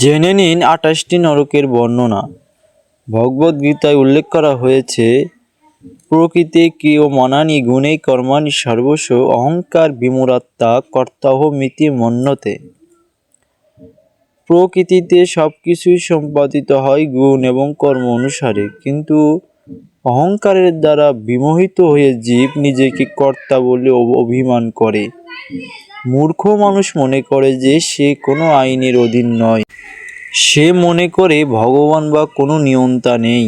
জেনে নিন আঠাশটি নরকের বর্ণনা। ভগবদ গীতায় উল্লেখ করা হয়েছে, প্রকৃতি কিয় মনানি গুণে কর্মাণি সর্বস্ব, অহংকার বিমূরাত্মা কর্তাহ মিতি মন্যতে প্রকৃতিতে সব কিছুই সম্পাদিত হয় গুণ এবং কর্ম অনুসারে, কিন্তু অহংকারের দ্বারা বিমোহিত হয়ে জীব নিজেকে কর্তা বলে অভিমান করে। মূর্খ মানুষ মনে করে যে সে কোনো আইনের অধীন নয়। সে মনে করে ভগবান বা কোনো নিয়ন্তা নেই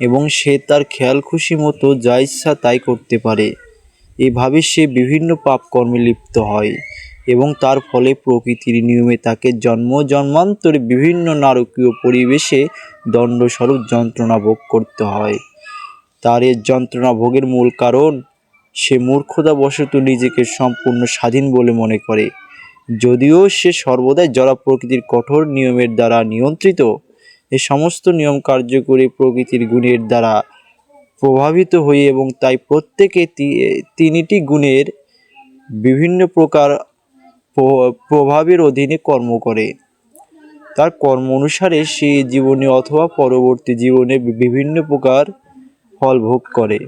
এবং সে তার খেয়াল খুশি মতো যা ইচ্ছা তাই করতে পারে। এভাবে সে বিভিন্ন পাপ কর্মে লিপ্ত হয় এবং তার ফলে প্রকৃতির নিয়মে তাকে জন্ম জন্মান্তরে বিভিন্ন নারকীয় পরিবেশে দণ্ডস্বরূপ যন্ত্রণা ভোগ করতে হয়। তার এর যন্ত্রণা ভোগের মূল কারণ সে মূর্খতাবশত নিজেকে সম্পূর্ণ স্বাধীন বলে মনে করে। যদিও সে সর্বদাই জড়া প্রকৃতির কঠোর নিয়মের দ্বারা নিয়ন্ত্রিত, এ সমস্ত নিয়ম কার্যকরী প্রকৃতির গুণের দ্বারা প্রভাবিত হয়ে এবং তাই প্রত্যেকে তিনটি গুণের বিভিন্ন প্রকার প্র- প্রভাবের অধীনে কর্ম করে। তার কর্ম অনুসারে সে জীবনে অথবা পরবর্তী জীবনে বিভিন্ন প্রকার ফল ভোগ করে।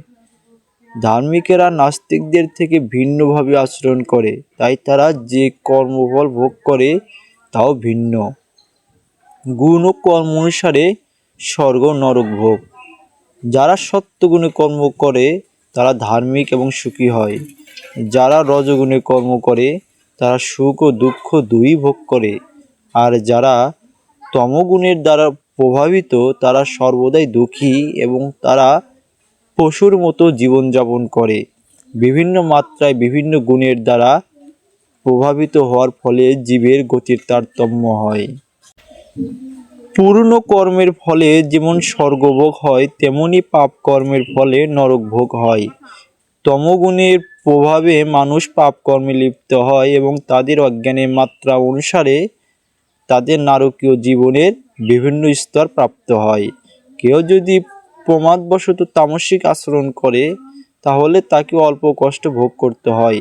ধার্মিকেরা নাস্তিকদের থেকে ভিন্নভাবে আচরণ করে, তাই তারা যে কর্মফল ভোগ করে তাও ভিন্ন। গুণ ও কর্ম অনুসারে স্বর্গ নরক ভোগ। যারা সত্যগুণে কর্ম করে, তারা ধার্মিক এবং সুখী হয়। যারা রজগুণে কর্ম করে, তারা সুখ ও দুঃখ দুই ভোগ করে। আর যারা তমগুণের দ্বারা প্রভাবিত, তারা সর্বদাই দুঃখী এবং তারা পশুর মতো জীবনযাপন করে। বিভিন্ন মাত্রায় বিভিন্ন গুণের দ্বারা প্রভাবিত হওয়ার ফলে জীবের গতির তারতম্য হয়। পূর্ণ কর্মের ফলে যেমন স্বর্গভোগ হয়, তেমনি পাপ কর্মের ফলে নরক ভোগ হয়। তমগুণের প্রভাবে মানুষ পাপ কর্মে লিপ্ত হয় এবং তাদের অজ্ঞানের মাত্রা অনুসারে তাদের নারকীয় জীবনের বিভিন্ন স্তর প্রাপ্ত হয়। কেউ যদি প্রমাদবশত তামসিক আচরণ করে, তাহলে তাকে অল্প কষ্ট ভোগ করতে হয়।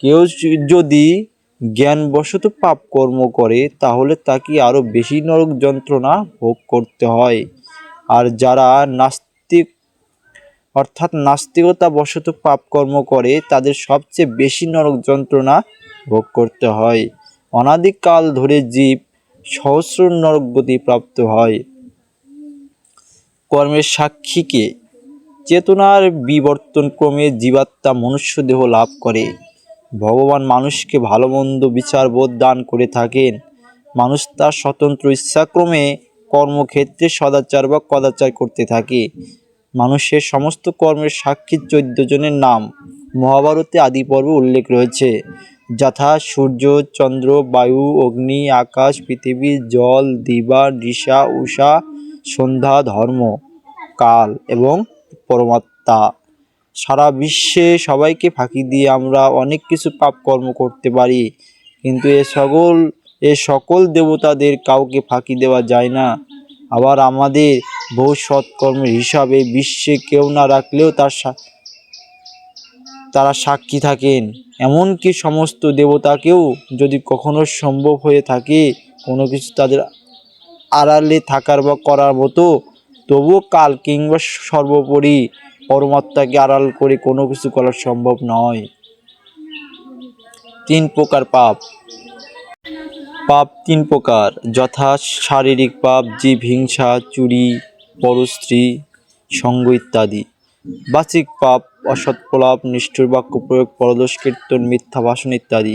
কেউ যদি জ্ঞানবশত পাপ কর্ম করে, তাহলে তাকে আরও বেশি নরক যন্ত্রণা ভোগ করতে হয়। আর যারা নাস্তিক, অর্থাৎ নাস্তিকতা বশত পাপ কর্ম করে, তাদের সবচেয়ে বেশি নরক যন্ত্রণা ভোগ করতে হয়। অনাদিকাল ধরে জীব সহস্র নরক গতি প্রাপ্ত হয়। কর্মের সাক্ষীকে চেতনার বিবর্তন ক্রমে জীবাত্মা মনুষ্য দেহ লাভ করে। ভগবান মানুষকে ভালো মন্দ বিচারবোধ দান করে থাকেন। মানুষ তার স্বতন্ত্র ইচ্ছাক্রমে কর্মক্ষেত্রে সদাচার বা কদাচার করতে থাকে। মানুষের সমস্ত কর্মের সাক্ষী চোদ্দ জনের নাম মহাভারতে আদি পর্বে উল্লেখ রয়েছে। যথা সূর্য, চন্দ্র, বায়ু, অগ্নি, আকাশ, পৃথিবী, জল, দিবা ঋষা উষা সন্ধ্যা, ধর্ম, কাল এবং পরমাত্মা। সারা বিশ্বে সবাইকে ফাঁকি দিয়ে আমরা অনেক কিছু পাপ কর্ম করতে পারি, কিন্তু এ সকল এ সকল দেবতাদের কাউকে ফাঁকি দেওয়া যায় না। আবার আমাদের বহু সৎকর্মের হিসাবে বিশ্বে কেউ না রাখলেও তার তারা সাক্ষী থাকেন। এমনকি সমস্ত দেবতাকেও যদি কখনো সম্ভব হয়ে থাকে, কোনো কিছু তাদের আড়ালে থাকার বা করার মতো, তবুও কাল কিংবা সর্বোপরি পরমাত্মাকে আড়াল করে কোনো কিছু করা সম্ভব নয়। তিন প্রকার পাপ। পাপ তিন প্রকার, যথা শারীরিক পাপ, জীব, হিংসা, চুরি, পরস্ত্রী, সঙ্গ ইত্যাদি। বাচিক পাপ, অসৎ প্রলাপ, নিষ্ঠুর বাক্য প্রয়োগ, পরদোষ, কীর্তন, মিথ্যা ভাষণ ইত্যাদি।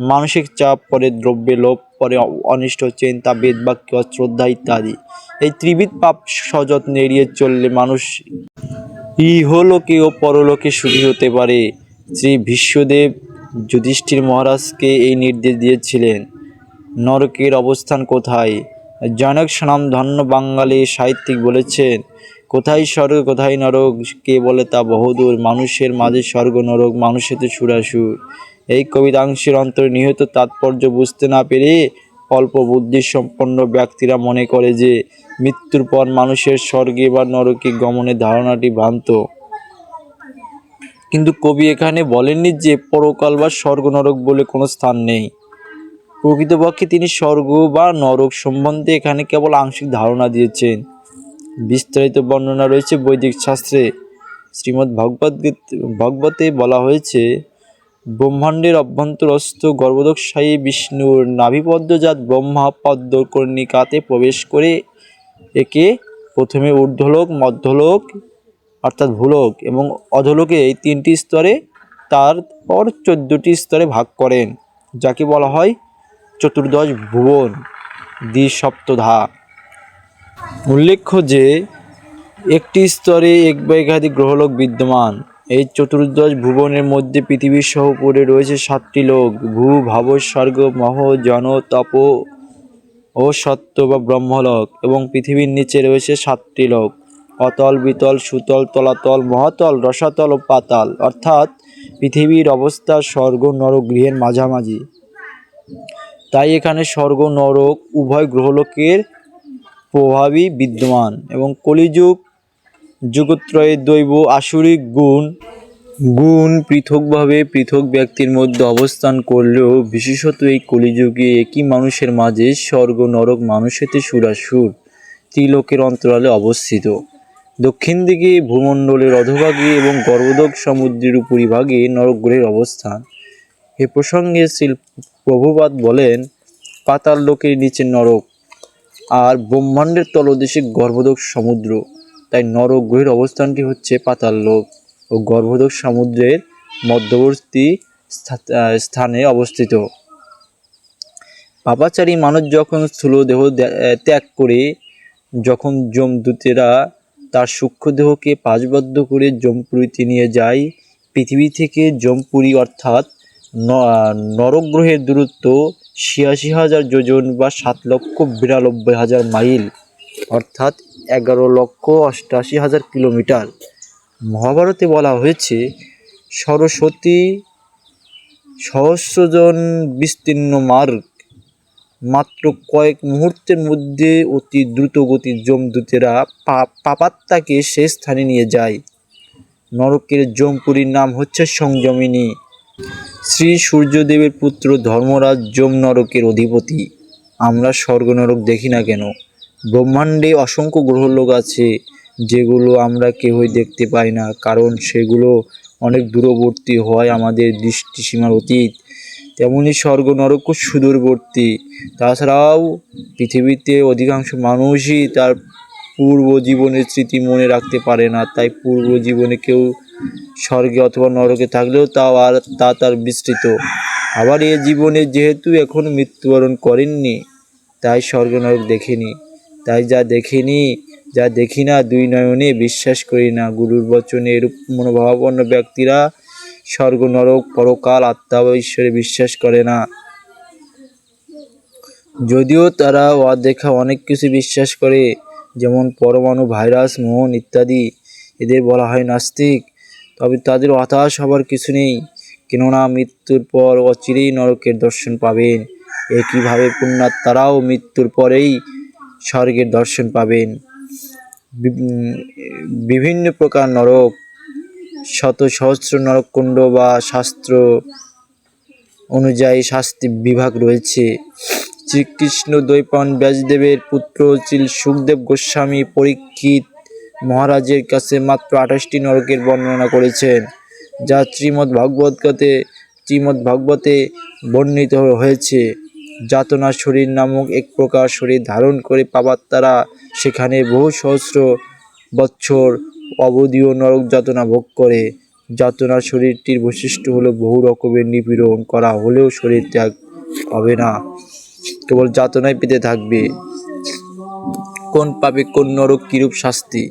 মানসিক চাপ পরে দ্রব্যে লোভ পরে অনিষ্ট, চিন্তা বেদ বাক্য শ্রদ্ধা ইত্যাদি। এই ত্রিবিধ পাপ সযত্নে এড়িয়ে চললে মানুষ ইহলোকে ও পরলোকে সুখী হতে পারে। শ্রী বিশ্বদেব যুধিষ্ঠির মহারাজকে এই নির্দেশ দিয়েছিলেন, নরকের অবস্থান কোথায়? জনক সনাম ধন্য বাঙালি সাহিত্যিক বলেছেন কোথায় স্বর্গ, কোথায় নরক? কে বলে তা বহুদূর? মানুষের মাঝে স্বর্গ, নরক, মানুষের তো সুরাসুর। এই কবিতাংশের অন্তরে নিহত তাৎপর্য বুঝতে না পেরে অল্প বুদ্ধি সম্পন্ন ব্যক্তিরা মনে করে যে মৃত্যুর পর মানুষের স্বর্গে বা নরকে গমনের ধারণাটি ভ্রান্ত। কিন্তু কবি এখানে বলেননি যে পরকাল বা স্বর্গ, নরক বলে কোনো স্থান নেই। প্রকৃতপক্ষে তিনি স্বর্গ বা নরক সম্বন্ধে এখানে কেবল আংশিক ধারণা দিয়েছেন। বিস্তারিত বর্ণনা রয়েছে বৈদিক শাস্ত্রে। শ্রীমদ্ ভগবত ভগবতে বলা হয়েছে, ব্রহ্মাণ্ডের অভ্যন্তরস্থ গর্ভদোক্ষায়ী বিষ্ণুর নাভিপদ্মজাত ব্রহ্মা পদ্মকর্ণিকাতে প্রবেশ করে একে প্রথমে ঊর্ধ্বলোক, মধ্যলোক অর্থাৎ ভূলোক এবং অধলোকে এই তিনটি স্তরে, তারপর চোদ্দোটি স্তরে ভাগ করেন, যাকে বলা হয় চতুর্দশ ভুবন, দ্বিসপ্তধা। উল্লেখ্য যে, একটি স্তরে এক বা একাধিক গ্রহলোক বিদ্যমান। এই চতুর্দশ ভুবনের মধ্যে পৃথিবীর সহ পড়ে রয়েছে সাতটি লোক। ভূ, ভাব, স্বর্গ, মহ, জন, তপ ও সত্য বা ব্রহ্মলোক এবং পৃথিবীর নিচে রয়েছে সাতটি লোক। অতল, বিতল, সুতল, তলাতল, মহাতল, রসাতল ও পাতাল। অর্থাৎ পৃথিবীর অবস্থা স্বর্গ, নরক, গৃহের মাঝামাঝি। তাই এখানে স্বর্গ, নরক উভয় গ্রহলোকের প্রভাবই বিদ্যমান এবং কলিযুগ যুগত্রয়ের দৈব আসুরিক গুণ গুণ পৃথকভাবে পৃথক ব্যক্তির মধ্যে অবস্থান করলেও বিশেষত এই কলিযুগে একই মানুষের মাঝে স্বর্গ, নরক মানুষেতে সুরাসুর ত্রিলোকের অন্তরালে অবস্থিত। দক্ষিণ দিকে ভূমণ্ডলের অধোভাগে এবং গর্ভদক সমুদ্রের উপরিভাগে নরকগ্রহের অবস্থান। এ প্রসঙ্গে শ্রী প্রভুপাত বলেন, পাতাল লোকের নিচে নরক আর ব্রহ্মাণ্ডের তলদেশে গর্ভদক সমুদ্র। তাই নরক গ্রহের অবস্থানটি হচ্ছে পাতাল লোক ও গর্ভদক সমুদ্রের মধ্যবর্তী স্থানে অবস্থিত। পাপাচারী মানুষ যখন স্থূল দেহ ত্যাগ করে, যখন যমদূতেরা তার সূক্ষ্ম দেহকে পাঁচবদ্ধ করে যমপুরীতে নিয়ে যায়, পৃথিবী থেকে যমপুরী অর্থাৎ ন- নরক দূরত্ব ছিয়াশি হাজার যোজন বা সাত লক্ষ বিরানব্বই হাজার মাইল, অর্থাৎ এগারো লক্ষ অষ্টাশি হাজার কিলোমিটার। মহাভারতে বলা হয়েছে, সরস্বতী সহস্রজন বিস্তীর্ণ মার্গ, মাত্র কয়েক মুহূর্তের মধ্যে অতি দ্রুতগতির যমদূতেরা পা- পাপাত্মাকে সে স্থানে নিয়ে যায়। নরকের যমপুরীর নাম হচ্ছে সংযমিনী। শ্রী সূর্যদেবের পুত্র ধর্মরাজ যম নরকের অধিপতি। আমরা স্বর্গ নরক দেখি না কেন? ব্রহ্মাণ্ডে অসংখ্য গ্রহলোক আছে, যেগুলো আমরা কেউই দেখতে পাই না, কারণ সেগুলো অনেক দূরবর্তী হয় আমাদের দৃষ্টিসীমার অতীত। তেমনি স্বর্গ নরকও সুদূরবর্তী। তাছাড়াও পৃথিবীতে অধিকাংশ মানুষই তার পূর্ব জীবনের স্মৃতি মনে রাখতে পারে না, তাই পূর্ব জীবনে কেউ স্বর্গে অথবা নরকে থাকলেও তাও আর তা তার বিস্তৃত। আবার এ জীবনে যেহেতু এখনও মৃত্যুবরণ করেননি, তাই স্বর্গ নরক দেখেনি। তাই যা দেখিনি, যা দেখি না দুই নয়নে বিশ্বাস করি না। গুরুর বচনে এরূপ মনোভাবাপন্ন ব্যক্তিরা স্বর্গ নরক পরকাল আত্মা বা ঈশ্বরে বিশ্বাস করে না। যদিও তারা অদেখা অনেক কিছু বিশ্বাস করে, যেমন পরমাণু, ভাইরাস, মোহন ইত্যাদি। এদের বলা হয় নাস্তিক। তবে তাদের হতাশ হবার কিছু নেই, কেননা মৃত্যুর পর অচিরেই নরকের দর্শন পাবেন। একইভাবে পুণ্যাত্মারাও মৃত্যুর পরেই স্বর্গের দর্শন পাবেন। বিভিন্ন প্রকার নরক, শত সহস্র নরককুণ্ড বা শাস্ত্র অনুযায়ী শাস্তি বিভাগ রয়েছে। শ্রীকৃষ্ণ দ্বৈপায়ন ব্যাসদেবের পুত্র ছিল সুখদেব গোস্বামী পরীক্ষিত মহারাজের কাছে মাত্র আঠাশটি নরকের বর্ণনা করেছেন, যা শ্রীমদ্ ভাগবতগতে, শ্রীমদ্ ভাগবতে বর্ণিত হয়েছে। যাতনা শরীর নামক এক প্রকার শরীর ধারণ করে পাবার তারা সেখানে বহু সহস্র বৎসর অবধীয় নরক যাতনা ভোগ করে। যাতনা শরীরটির বৈশিষ্ট্য হলো বহু রকমের নিপীড়ন করা, হলেও শরীর ত্যাগ হবে না, কেবল যাতনায় পেতে থাকবে। কোন পাবে কোন নরক কিরূপ শাস্তি?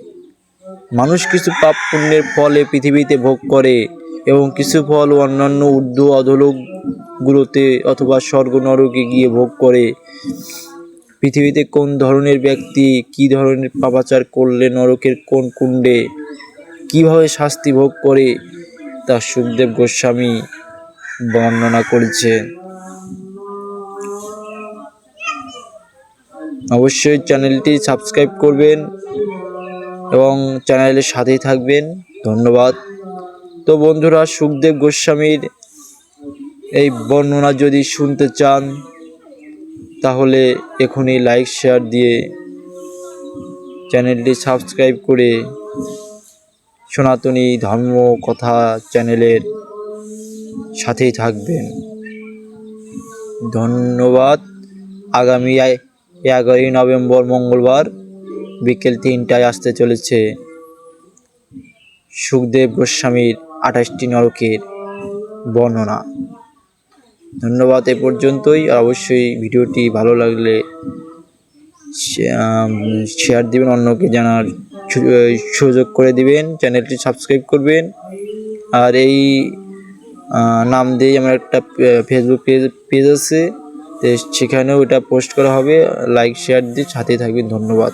মানুষ কিছু পাপ পুণ্যের ফলে পৃথিবীতে ভোগ করে এবং কিছু ফল অন্যান্য ঊর্ধ্ব অধলোকগুলোতে অথবা স্বর্গ নরকে গিয়ে ভোগ করে। পৃথিবীতে কোন ধরনের ব্যক্তি কি ধরনের পাপাচার করলে নরকের কোন কুণ্ডে কীভাবে শাস্তি ভোগ করে তা সুখদেব গোস্বামী বর্ণনা করেছেন। অবশ্যই চ্যানেলটি সাবস্ক্রাইব করবেন। এবং চ্যানেলের সাথেই থাকবেন। ধন্যবাদ। তো বন্ধুরা, সুখদেব গোস্বামীর এই বর্ণনা যদি শুনতে চান, তাহলে এখনই লাইক, শেয়ার দিয়ে চ্যানেলটি সাবস্ক্রাইব করে সনাতনী ধর্ম কথা চ্যানেলের সাথেই থাকবেন। ধন্যবাদ। আগামী এগারোই নভেম্বর মঙ্গলবার বিকেল তিনটায় আসতে চলেছে সুখদেব গোস্বামীর আঠাশটি নরকের বর্ণনা। ধন্যবাদ এ পর্যন্তই। অবশ্যই ভিডিওটি ভালো লাগলে শেয়ার দিবেন, অন্যকে জানার সুযোগ করে দিবেন। চ্যানেলটি সাবস্ক্রাইব করবেন। আর এই নাম দিয়ে আমার একটা ফেসবুক পেজ পেজ আছে। সেখানেও এটা পোস্ট করা হবে। লাইক শেয়ার দিয়ে সাথেই থাকবেন। ধন্যবাদ।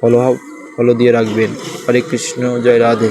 ফলো ফলো দিয়ে রাখবেন। হরে কৃষ্ণ জয় রাধে।